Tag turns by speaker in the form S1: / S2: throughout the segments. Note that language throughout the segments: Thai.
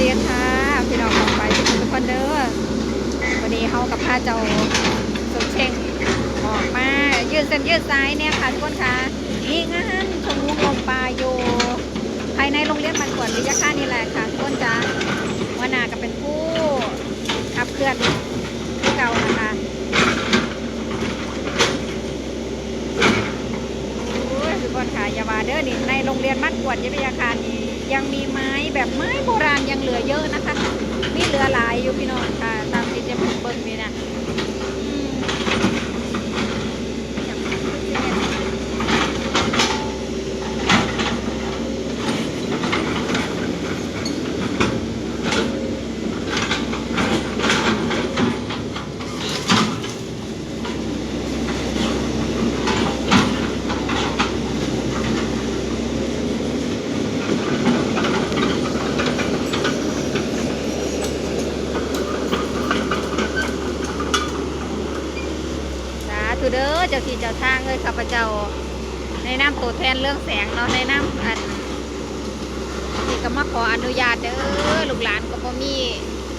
S1: ดีค่ะพี่น้องของไปทุกคนเด้อวันนี้เขากับพาเจ้าสมเชงออกมา ยืดเส้นยืดสายเนี่ยค่ะทุกคนค่ะนี่งานชมรมลมปลาอยู่ภายในโรงเรียนมันกวดวิทยาค่านี่แหละค่ะทุกคนจ้าวนาก็เป็นผู้ขับเคลื่อนผู้เก่านะคะทุกคนค่ะอย่าว่าเด้อนี่ในโรงเรียนมัดกวดวิทยาคานี่ ยังมีไม้แบบไม้โบราณยังเหลือเยอะนะคะ มีเหลือหลายอยู่พี่น้องค่ะ ตามที่เจะเบิ่งนี่นะ ธุเด้อเจ้าที่เจ้าทางเลยข้าพเจ้าในน้ำตัวแทนเรื่องแสงเนาะในน้ำอันที่ก็มาขออนุญาตเด้อลูกหลานก็บ่มี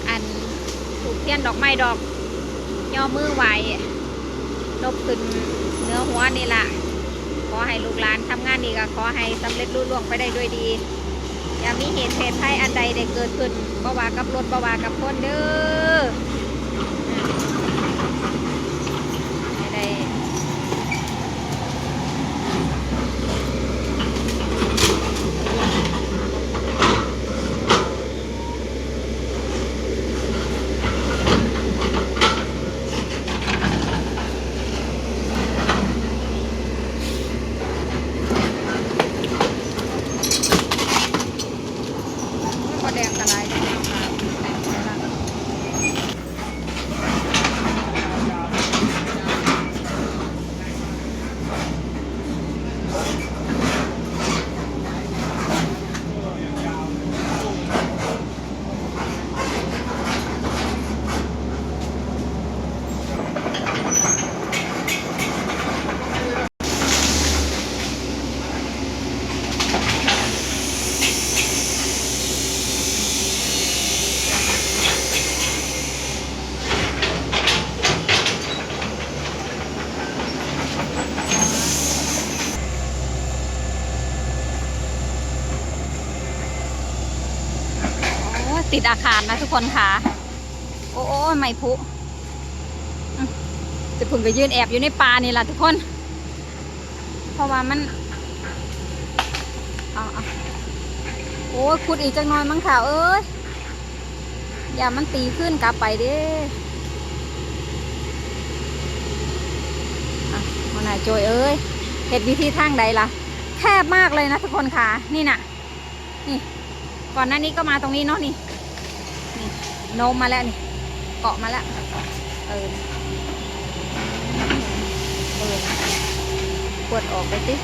S1: อันถูกเทียนดอกไม้ดอก ย่อมือไหวนบขึ้นเนื้อหัวนี่ล่ะขอให้ลูกหลานทำงานดีก็ขอให้สำเร็จรุ่ล่วงไปได้ด้วยดี อย่ามีเหตุเพศภัยอันใดได้เกิดขึ้นบ่ว่ากับรถบ่ว่ากับคนเด้อ ติดอาคารนะทุกคนค่ะ โอ้โอ้ไม่พุจะพึ่งก็ยืนแอบอยู่ในป่านี่แหละทุกคน เพราะว่ามันเอาเอาโอ้ขุดอีกจังหน่อยมั้งค่ะเอ้ยอย่ามันตีขึ้นกลับไปเด้อะหัวหน้าโจยเอ้ยเหตุวิธีทางใดล่ะ แคบมากเลยนะทุกคนค่ะ นี่น่ะ นี่ ก่อนหน้านี้ก็มาตรงนี้เนาะนี่ นมมาแล้วนี่ เกาะมาแล้ว เออเออปวดออกไปติ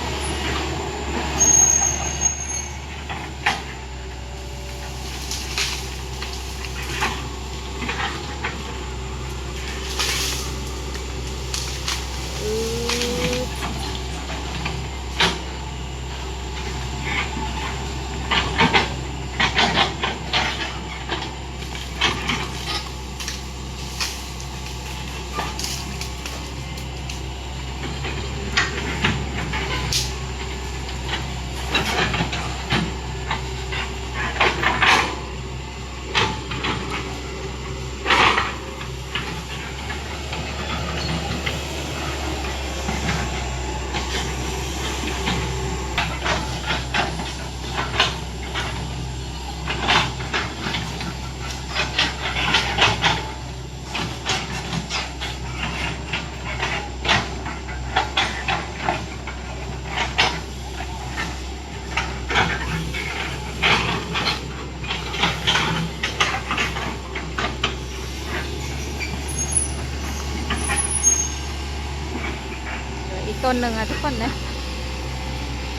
S1: ต้นหนึ่งอะทุกคนนะ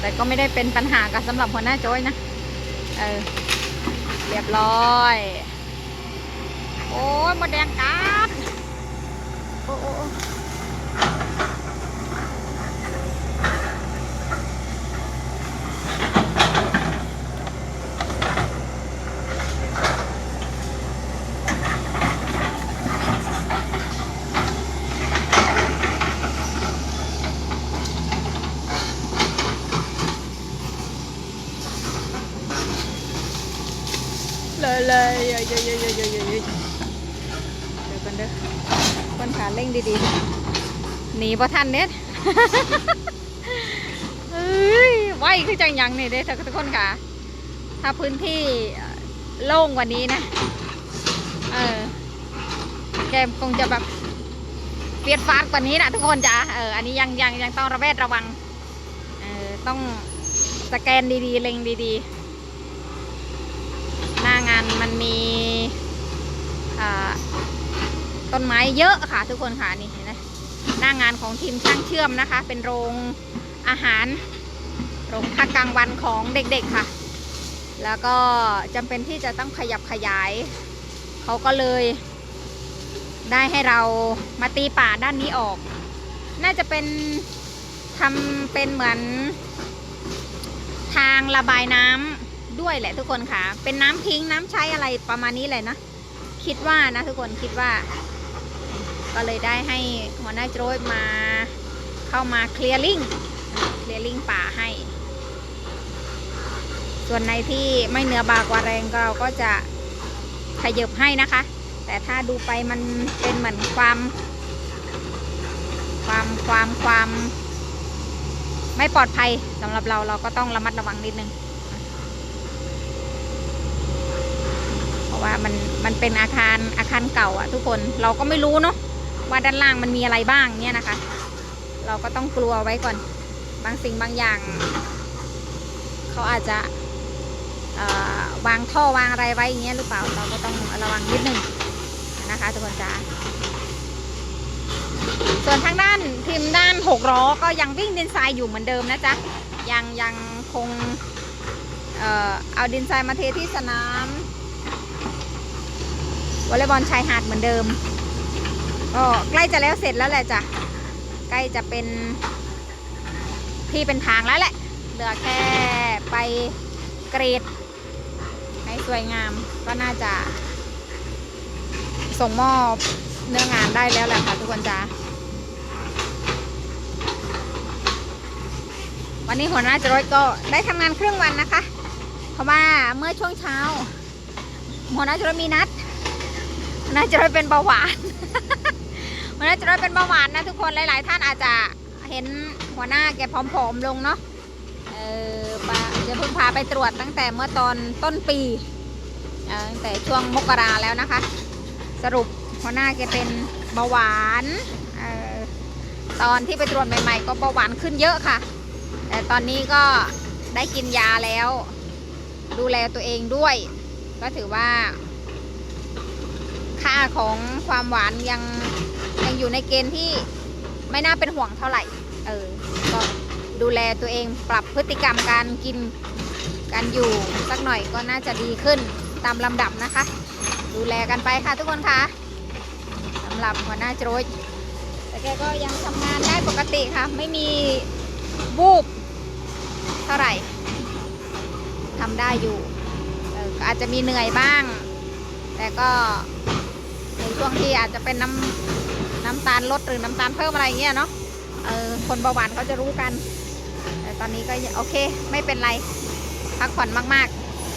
S1: แต่ก็ไม่ได้เป็นปัญหากับสำหรับหัวหน้าโจ้ยนะ เออ เรียบร้อย โอ้ยมดแดงกัดโอ้โอ้ เลยเลยเยอะเยอะเยอะเยอะเยอะเยอะเดี๋ยวกันเด้อคนขาเร่งดีๆหนีพอทันเน็ตเฮ้ยไหวคือจังยังนี่เด้อทุกคนค่ะถ้าพื้นที่โล่งกว่านี้นะเออแกคงจะแบบเปียดฟาดกว่านี้นะทุกคนจ้ะเอออันนี้ยังยังยังต้องระแวดระวังเออต้องสแกนดีๆ เล็งดีๆ มันมีต้นไม้เยอะค่ะทุกคนค่ะนี่เห็นไหมหน้างานของทีมช่างเชื่อมนะคะ เป็นโรงอาหารโรงพักกลางวันของเด็กๆค่ะ แล้วก็จำเป็นที่จะต้องขยับขยาย เขาก็เลย ได้ให้เรามาตีป่าด้านนี้ออก น่าจะเป็นทำเป็นเหมือน ทางระบายน้ำ ด้วยแหละทุกคนค่ะ เป็นน้ำทิ้งน้ำใช้อะไรประมาณนี้เลยนะ คิดว่านะทุกคนคิดว่า ก็เลยได้ให้หัวหน้าโจยมาเข้ามาเคลียร์ลิงเคลียร์ลิงป่าให้ ส่วนในที่ไม่เหนือบากว่าแรงเราก็จะขยบให้นะคะ แต่ถ้าดูไปมันเป็นเหมือนความ ความความความ ไม่ปลอดภัยสำหรับเราเราก็ต้องระมัดระวังนิดนึง เพราะ ว่ามันมันเป็นอาคารอาคารเก่าอะทุกคนเราก็ไม่รู้เนาะว่าด้านล่างมันมีอะไรบ้างเนี่ยนะคะ เราก็ต้องกลัวไว้ก่อน บางสิ่งบางอย่างเขาอาจจะวางท่อวางอะไรไว้อย่างเงี้ยหรือเปล่าเราก็ต้องระวังนิดนึงนะคะทุกคนจ้าส่วนทางด้านทีมด้านหกล้อก็ยังวิ่งดินทรายอยู่เหมือนเดิมนะจ๊ะยังยังคงเออเอาดินทรายมาเทที่สนาม วอลเลย์บอลชายหาดเหมือนเดิมก็ใกล้จะแล้วเสร็จแล้วแหละจ้ะใกล้จะเป็นที่เป็นทางแล้วแหละ เหลือแค่ไปเกรดให้สวยงามก็น่าจะ ส่งมอบเนื้องานได้แล้วแหละค่ะทุกคนจ้าวันนี้หัวหน้าจรดก็ได้ทำงานครึ่งวันนะคะ เพราะว่าเมื่อช่วงเช้า หัวหน้าจรดมีนัด น้าจรดเป็นเบาหวานหัวหน้าจรดเป็นเบาหวานนะทุกคนหลาย ๆ ท่านอาจจะเห็นหัวหน้าแกผอมๆลงเนาะเออปะจะเพิ่งพาไปตรวจตั้งแต่เมื่อตอนต้นปีตั้งแต่ช่วงมกราแล้วนะคะ สรุปหัวหน้าแกเป็นเบาหวานออตอนที่ไปตรวจใหม่ ๆ ก็เบาหวานขึ้นเยอะค่ะ แต่ตอนนี้ก็ได้กินยาแล้ว ดูแลตัวเองด้วย ก็ถือว่า ค่าของความหวานยังยังอยู่ในเกณฑ์ที่ไม่น่าเป็นห่วงเท่าไหร่ เออ ก็ดูแลตัวเองปรับพฤติกรรมการกินการอยู่สักหน่อยก็น่าจะดีขึ้นตามลำดับนะคะ ดูแลกันไปค่ะทุกคนคะสำหรับหัวหน้าโจยแต่แกก็ยังทำงานได้ปกติค่ะ ไม่มีบูบเท่าไหร่ทำได้อยู่เอออาจจะมีเหนื่อยบ้าง แต่ก็ ช่วงที่อาจจะเป็นน้ำน้ำตาลลดหรือน้ำตาลเพิ่มอะไรเงี้ยเนาะเออคนเบาหวานเขาจะรู้กัน แต่ตอนนี้ก็โอเคไม่เป็นไร พักผ่อนมาก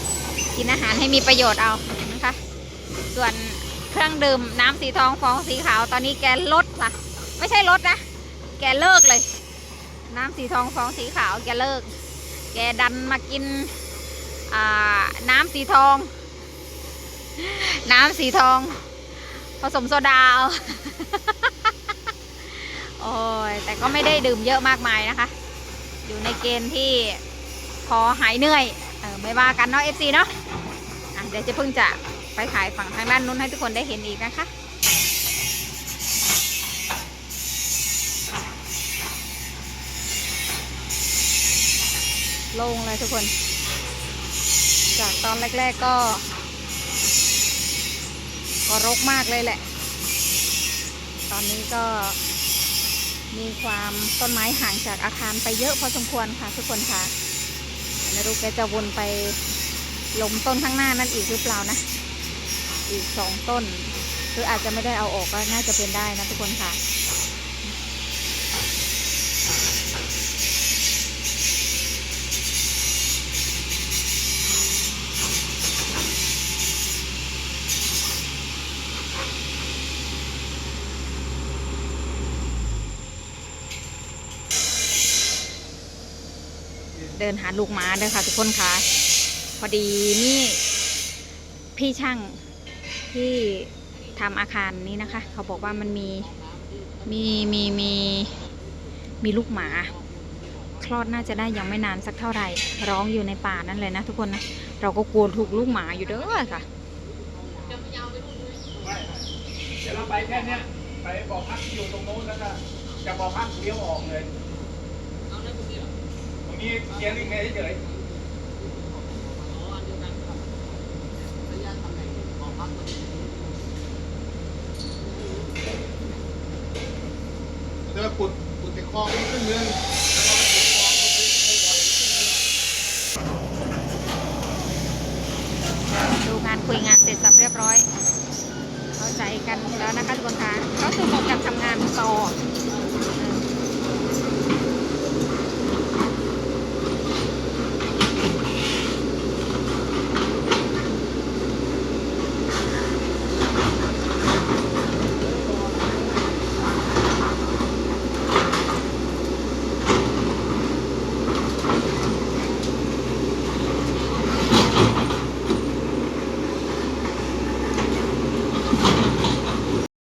S1: ๆ กินอาหารให้มีประโยชน์เอานะคะ ส่วนเครื่องดื่มน้ำสีทองฟองสีขาว ตอนนี้แกลดค่ะ ไม่ใช่ลดนะ แกเลิกเลย น้ำสีทองฟองสีขาวแกเลิก แกดันมากินน้ำสีทอง น้ำสีทอง ผสมโซดาเอาโอ้ยแต่ก็ไม่ได้ดื่มเยอะมากมายนะคะ อยู่ในเกณฑ์ที่พอหายเหนื่อยเออไม่ว่ากันเนาะ FC เนาะะเดี๋ยวจะเพิ่งจะไปขายฝั่งทางด้านนู้นให้ทุกคนได้เห็นอีกนะคะโล่งเลยทุกคน จากตอนแรก ๆก็ ก็รกมากเลยแหละ ตอนนี้ก็มีความต้นไม้ห่างจากอาคารไปเยอะพอสมควรค่ะทุกคนค่ะไม่รู้แกจะวนไปล้มต้นข้างหน้านั่นอีกหรือเปล่านะ อีกสองต้น หรืออาจจะไม่ได้เอาออกก็น่าจะเป็นได้นะทุกคนค่ะ เดินหาลูกหมาเด้อค่ะ ทุกคนค่ะ พอดีนี่พี่ช่างที่ทำอาคารนี้นะคะ เขาบอกว่ามันมีมีมีมีมีลูกหมา คลอดน่าจะได้ยังไม่นานสักเท่าไหร่ ร้องอยู่ในป่านั่นเลยนะทุกคนนะเราก็กลัวถูกลูกหมาอยู่เด้อค่ะ
S2: เดี๋ยวเราไปแค่เนี้ยไปบอกพักที่อยู่ตรงโน้นแล้วก็จะบอกพักเลี้ยวออกเลย ตรงนี้เกียร์ลิงไงเฉย
S3: เจอปุดปุดแติดคลองนิดนึง
S1: ดูงานคุยงานเสร็จสับเรียบร้อย เข้าใจกันแล้วนะคะทุกคนคะเข้าสู่โหมดการทำงานต่อ